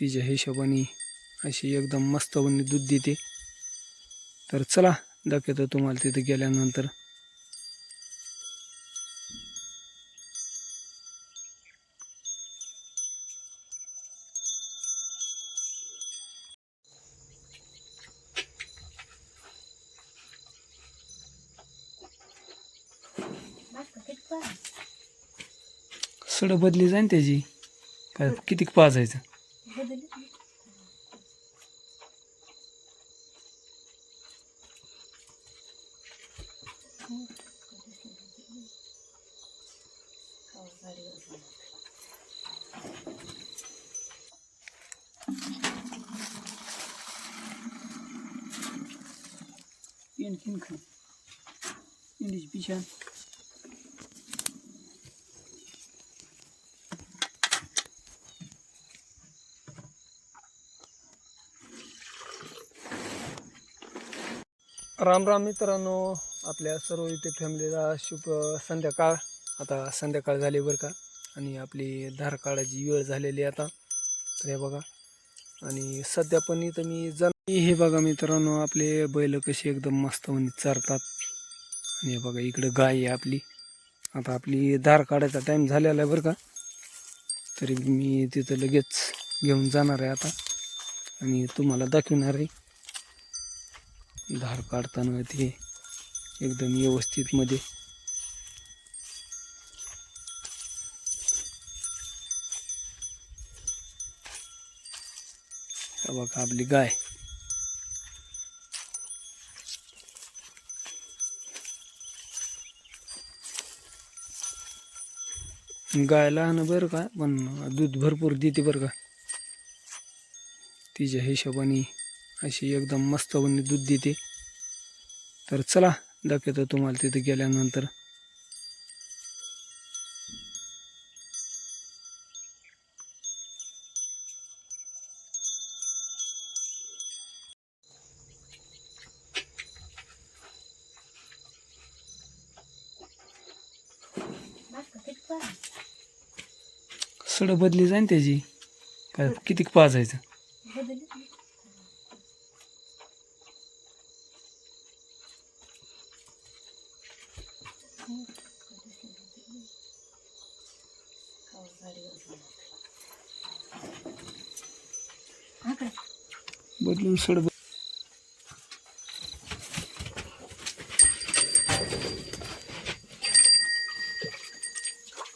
तिच्या हिशोबाने अशी एकदम मस्तपणे दूध देते. तर चला दाखवतो तुम्हाला तिथे गेल्यानंतर. सड बदली जाईन त्याची. काय किती पाजायचं? आणखीन खा इंग्लिश पिशा राम राम मित्रांनो आपल्या सर्व इथे फॅमिलीला शुभ संध्याकाळ. आता संध्याकाळ झाली बरं का. आणि आपली धार काढायची वेळ झालेली आहे आता. तर हे बघा. आणि सध्या पण इथं मी जन हे बघा मित्रांनो आपले बैल कसे एकदम मस्त म्हणजे चरतात. आणि हे बघा इकडं गाय आहे आपली. आता आपली धार काढायचा टाईम झालेला आहे बरं का. तरी मी तिथं लगेच घेऊन जाणार आहे आता. आणि तुम्हाला दाखवणार आहे. धार काढताना ते एकदम व्यवस्थित मध्ये. बघा आपली गाय. गाय लहान बरं का पण दूध भरपूर देते बरं का. तिच्या हिशोबाने अशी एकदम मस्तवणी दूध देते. तर चला दाखवतो तुम्हाला तिथे गेल्यानंतर. सड बदली जाईन त्याची. काय किती पाजायचं? बदलून सड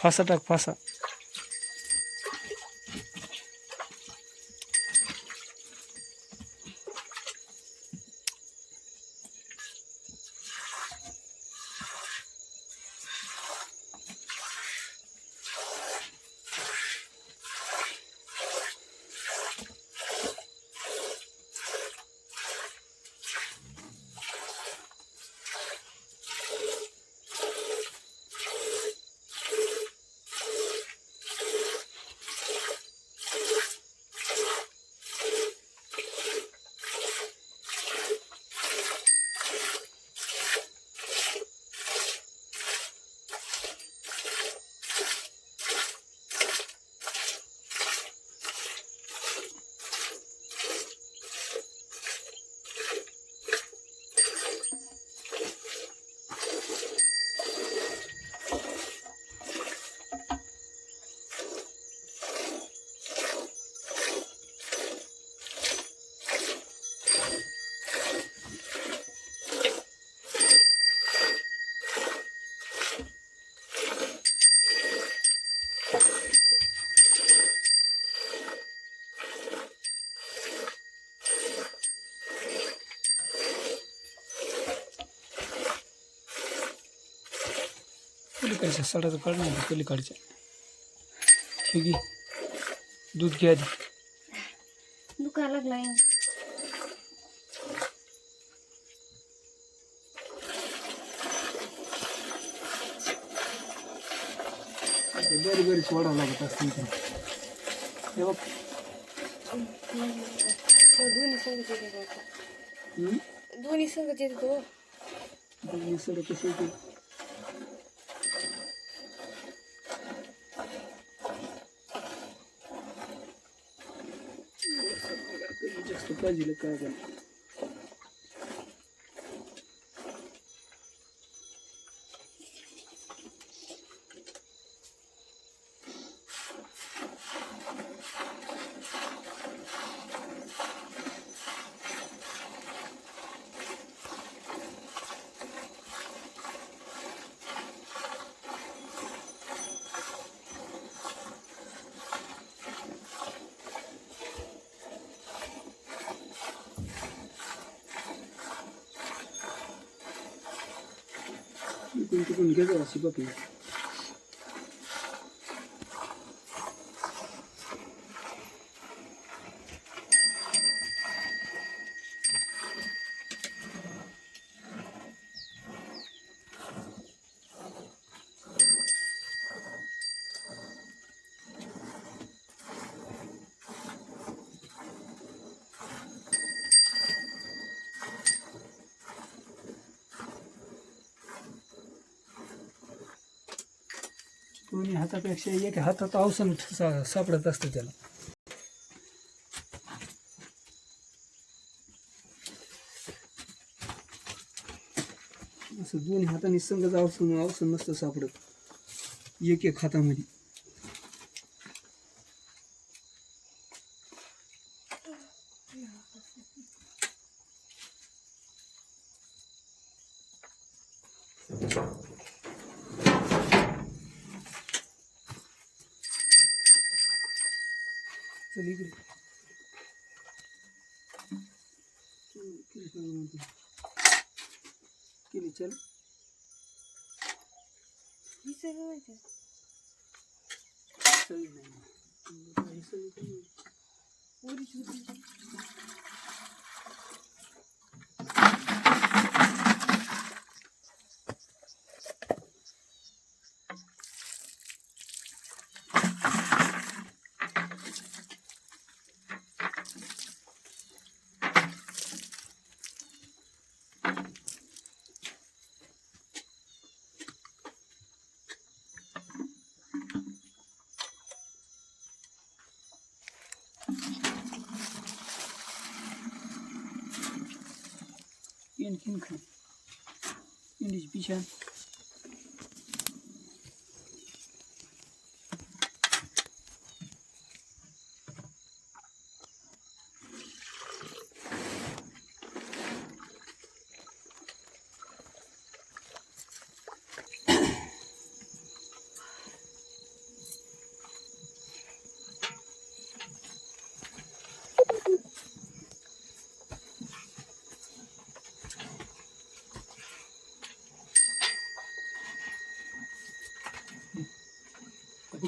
फासा टाक फासा. पलीकडच्या सडाचं काढ ना पलीकडच्या हे घे दूध घ्या आधी. दुखा लागलाय. बरी बरी सोडावं लागत असतील हे बघ. दोन्ही संगत येते? दोन्ही संगत येते तो दोन्ही सड कसे येते पाहिजे काय काय yung tukunigagawa si Papi. दोन्ही हातापेक्षा एक हातात अवसन सा- सापडत असतं त्याला. असं दोन्ही हाताने संगच अवसन अवसन नसतं सापडत. एक एक हातामध्ये. चल इकडे. केली चल. ही सगळं माहिती सगळी नाही हे सगळी काही नाही.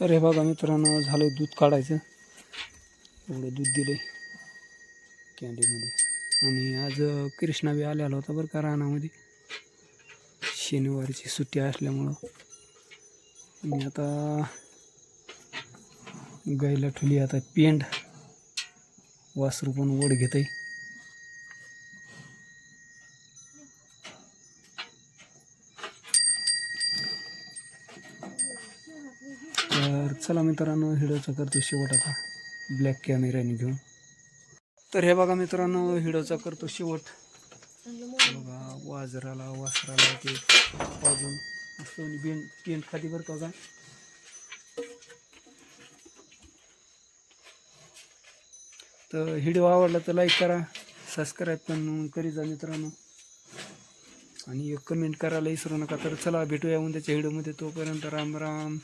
तर हे बघा मित्रांनो झालं दूध काढायचं. एवढं दूध दिलं कॅन्डीमध्ये. आणि आज कृष्णा बी आलेला होता बरं का रानामध्ये. शनिवारची सुट्टी असल्यामुळं. आणि आता गाईला ठुली आता पेंड वासरू पण ओढ घेत आहे तर चला मित्रांनो हिडोचा करतो शेवट आता. ब्लॅक कॅमेऱ्याने घेऊन. तर हे बघा मित्रांनो हिडोचा करतो शेवट. बघा वाजराला वासराला ते वाजून मस्त बेंड पेंट खाली बरं का बघा. तर व्हिडिओ आवडला तर लाईक करा सबस्क्राईब पण करी जा मित्रांनो. आणि कमेंट करायला विसरू नका. तर चला भेटूया उद्याच्या व्हिडिओमध्ये तोपर्यंत राम राम.